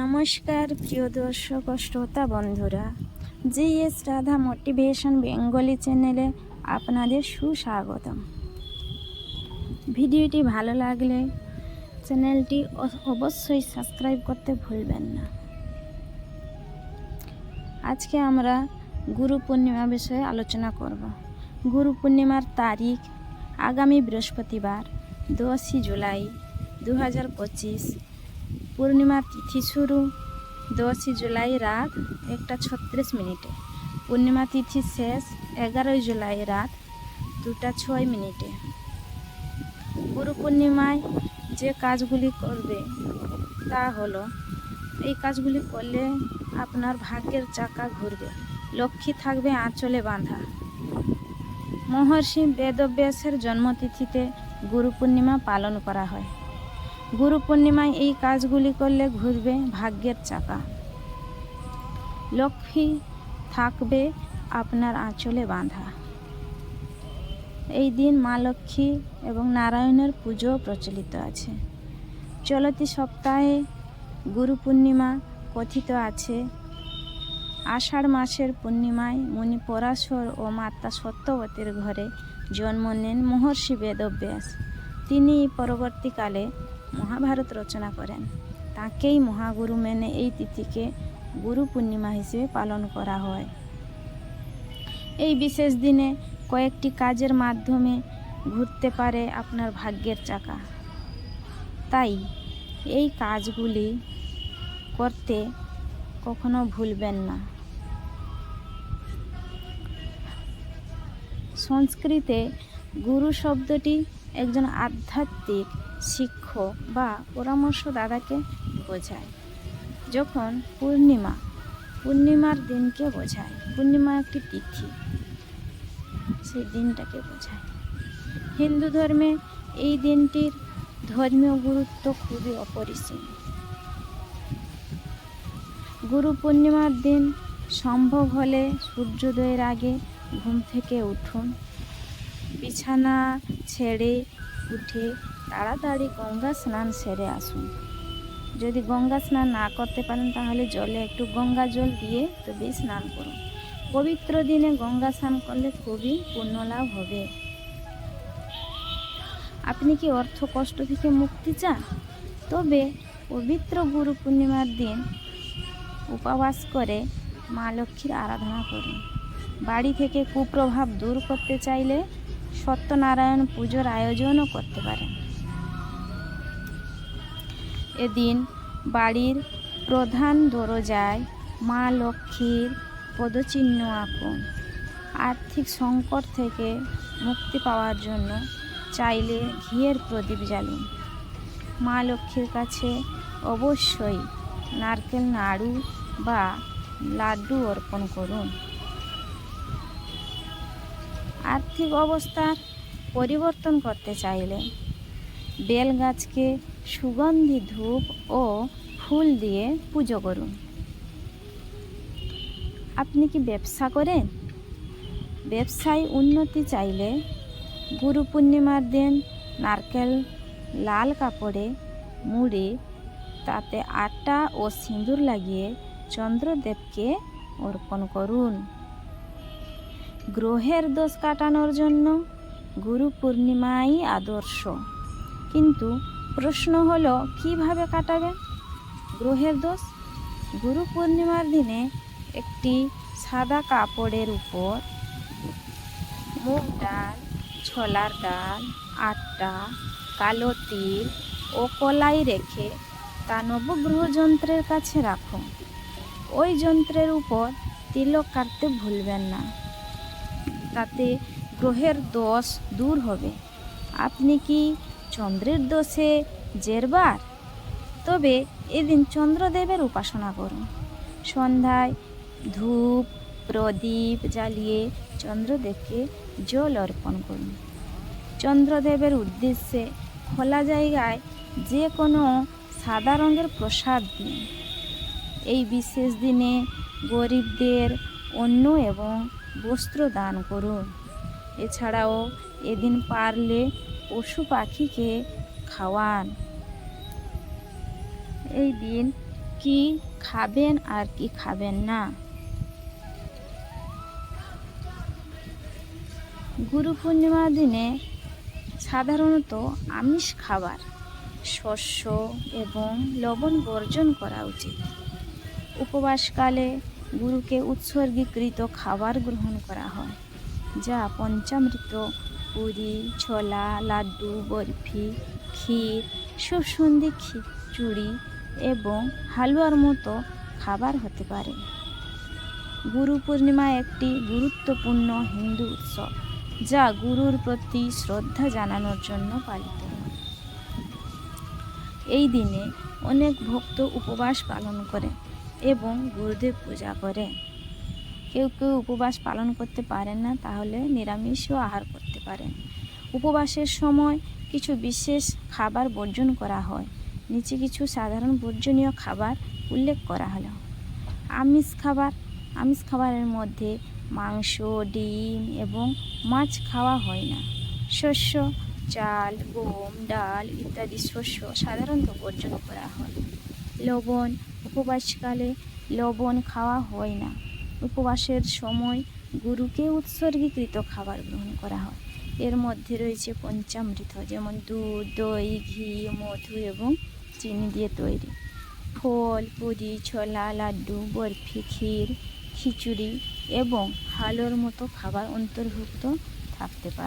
নমস্কার, প্রিয় দর্শক শ্রোতা বন্ধুরা। G S Radha motivation Bengali চ্যানেলে আপনাদের সুস্বাগতম। ভিডিওটি ভালো লাগলে চ্যানেলটি অবশ্যই সাবস্ক্রাইব করতে ভুলবেন না। আজকে আমরা গুরু পূর্ণিমা বিষয়ে আলোচনা করব। গুরু পূর্ণিমার তারিখ আগামী বৃহস্পতিবার, দশই জুলাই দু হাজার পঁচিশ। পূর্ণিমা তিথি শুরু দশই জুলাই রাত একটা ছত্রিশ মিনিটে। পূর্ণিমা তিথি শেষ এগারোই জুলাই রাত দুটা ছয় মিনিটে। গুরু পূর্ণিমায় যে কাজগুলি করবে তা হলো, এই কাজগুলি করলে আপনার ভাগ্যের চাকা ঘুরবে, লক্ষ্মী থাকবে আঁচলে বাঁধা। মহর্ষি বেদব্যাসের জন্মতিথিতে গুরু পূর্ণিমা পালন করা হয়। গুরু পূর্ণিমায় এই কাজগুলি করলে ঘুরবে ভাগ্যের চাকা। লক্ষ্মী থাকবে আপনার আঁচলে বাঁধা। এই দিন মা লক্ষ্মী এবং নারায়ণের পুজো প্রচলিত আছে। চলতি সপ্তাহে গুরু পূর্ণিমা কথিত আছে। আষাঢ় মাসের পূর্ণিমায় মুনি পরাশর ও মাতা সত্যবতীর ঘরে জন্ম নেন মহর্ষি বেদব্যাস। তিনি পরবর্তীকালে মহাভারত রচনা করেন। তাকেই মহাগুরু মেনে এই তিথিকে গুরু পূর্ণিমা হিসেবে পালন করা হয়। এই বিশেষ দিনে কয়েকটি কাজের মাধ্যমে ঘুরতে পারে আপনার ভাগ্যের চাকা। তাই এই কাজগুলি করতে কখনো ভুলবেন না। সংস্কৃতে গুরু শব্দটি একজন আধ্যাত্মিক শিক্ষক বা পরামর্শদাতাকে বোঝায়। যখন পূর্ণিমা, পূর্ণিমার দিনকে বোঝায়, পূর্ণিমা একটি তিথি, সেই দিনটাকে বোঝায়। হিন্দু ধর্মে এই দিনটির ধর্মীয় গুরুত্ব খুবই অপরিসীম। গুরু পূর্ণিমার দিন সম্ভব হলে সূর্যোদয়ের আগে ঘুম থেকে উঠুন। বিছানা ছেড়ে উঠে তাড়াতাড়ি গঙ্গা স্নান সেরে আসুন। যদি গঙ্গা স্নান না করতে পারেন, তাহলে জলে একটু গঙ্গা জল দিয়ে তবে স্নান করুন। পবিত্র দিনে গঙ্গা স্নান করলে খুবই পুণ্যলাভ হবে। আপনি কি অর্থ কষ্ট থেকে মুক্তি চান? তবে পবিত্র গুরু পূর্ণিমার দিন উপবাস করে মা লক্ষ্মীর আরাধনা করুন। বাড়ি থেকে কুপ্রভাব দূর করতে চাইলে সত্যনারায়ণ পুজোর আয়োজনও করতে পারেন। এদিন বাড়ির প্রধান দরজায় মা লক্ষ্মীর পদচিহ্ন আঁকুন। আর্থিক সংকট থেকে মুক্তি পাওয়ার জন্য চাইলে ঘিয়ের প্রদীপ জ্বালুন। মা লক্ষ্মীর কাছে অবশ্যই নারকেল নাড়ু বা লাড্ডু অর্পণ করুন। আর্থিক অবস্থার পরিবর্তন করতে চাইলে বেল গাছকে সুগন্ধি ধূপ ও ফুল দিয়ে পুজো করুন। আপনি কি ব্যবসা করেন? ব্যবসায় উন্নতি চাইলে গুরু পূর্ণিমার দিন নারকেল, লাল কাপড়ে মুড়ে, তাতে আটা ও সিঁদুর লাগিয়ে চন্দ্রদেবকে অর্পণ করুন। গ্রহের দোষ কাটানোর জন্য গুরু পূর্ণিমাই আদর্শ। কিন্তু প্রশ্ন হলো, কীভাবে কাটাবেন গ্রহের দোষ? গুরু পূর্ণিমার দিনে একটি সাদা কাপড়ের উপর মুগ ডাল, ছোলার ডাল আটা কালো তিল ও কলাই রেখে তা নবগ্রহ যন্ত্রের কাছে রাখো। ওই যন্ত্রের উপর তিলক কাটতে ভুলবেন না। তাতে গ্রহের দোষ দূর হবে। আপনি কি চন্দ্রের দোষে জেরবার? তবে এদিন চন্দ্রদেবের উপাসনা করুন। সন্ধ্যায় ধূপ, প্রদীপ জ্বালিয়ে চন্দ্রদেবকে জল অর্পণ করুন। চন্দ্রদেবের উদ্দেশ্যে খোলা জায়গায় যে কোনো সাদা রঙের প্রসাদ দিন। এই বিশেষ দিনে গরিবদের অন্ন এবং বস্ত্র দান করুন এছাড়াও এদিন পারলে পশু পাখিকে খাওয়ান। এই দিন কি খাবেন আর কি খাবেন না? গুরু পূর্ণিমার দিনে সাধারণত আমিষ খাবার, শস্য এবং লবণ বর্জন করা উচিত। উপবাসকালে গুরুকে উৎসর্গীকৃত খাবার গ্রহণ করা হয়, যা পঞ্চামৃত, পুরি, ছোলা, লাড্ডু, বরফি, ক্ষীর সুসন্ধি খিচুড়ি এবং হালুয়ার মতো খাবার হতে পারে। গুরু পূর্ণিমা একটি গুরুত্বপূর্ণ হিন্দু উৎসব, যা গুরুর প্রতি শ্রদ্ধা জানানোর জন্য পালিত হয়। এই দিনে অনেক ভক্ত উপবাস পালন করে। এবং গুরুদেব পূজা করে কেউ কেউ উপবাস পালন করতে পারেন না, তাহলে নিরামিষও আহার করতে পারেন। উপবাসের সময় কিছু বিশেষ খাবার বর্জন করা হয়। নিচে কিছু সাধারণ বর্জনীয় খাবার উল্লেখ করা হলো। আমিষ খাবার, আমিষ খাবারের মধ্যে মাংস, ডিম এবং মাছ খাওয়া হয় না। শস্য, চাল, গম, ডাল ইত্যাদি শস্য সাধারণত বর্জন করা হয়। লবণ, উপবাসকালে লবণ খাওয়া হয় না। উপবাসের সময় গুরুকে উৎসর্গীকৃত খাবার গ্রহণ করা হয়। এর মধ্যে রয়েছে পঞ্চামৃত, যেমন দুধ, দই, ঘি, মধু এবং চিনি দিয়ে তৈরি। ফল, পুরি, ছোলা, লাড্ডু, বরফি, ক্ষীর, খিচুড়ি এবং হালুয়ার মতো খাবার অন্তর্ভুক্ত থাকতে পারে।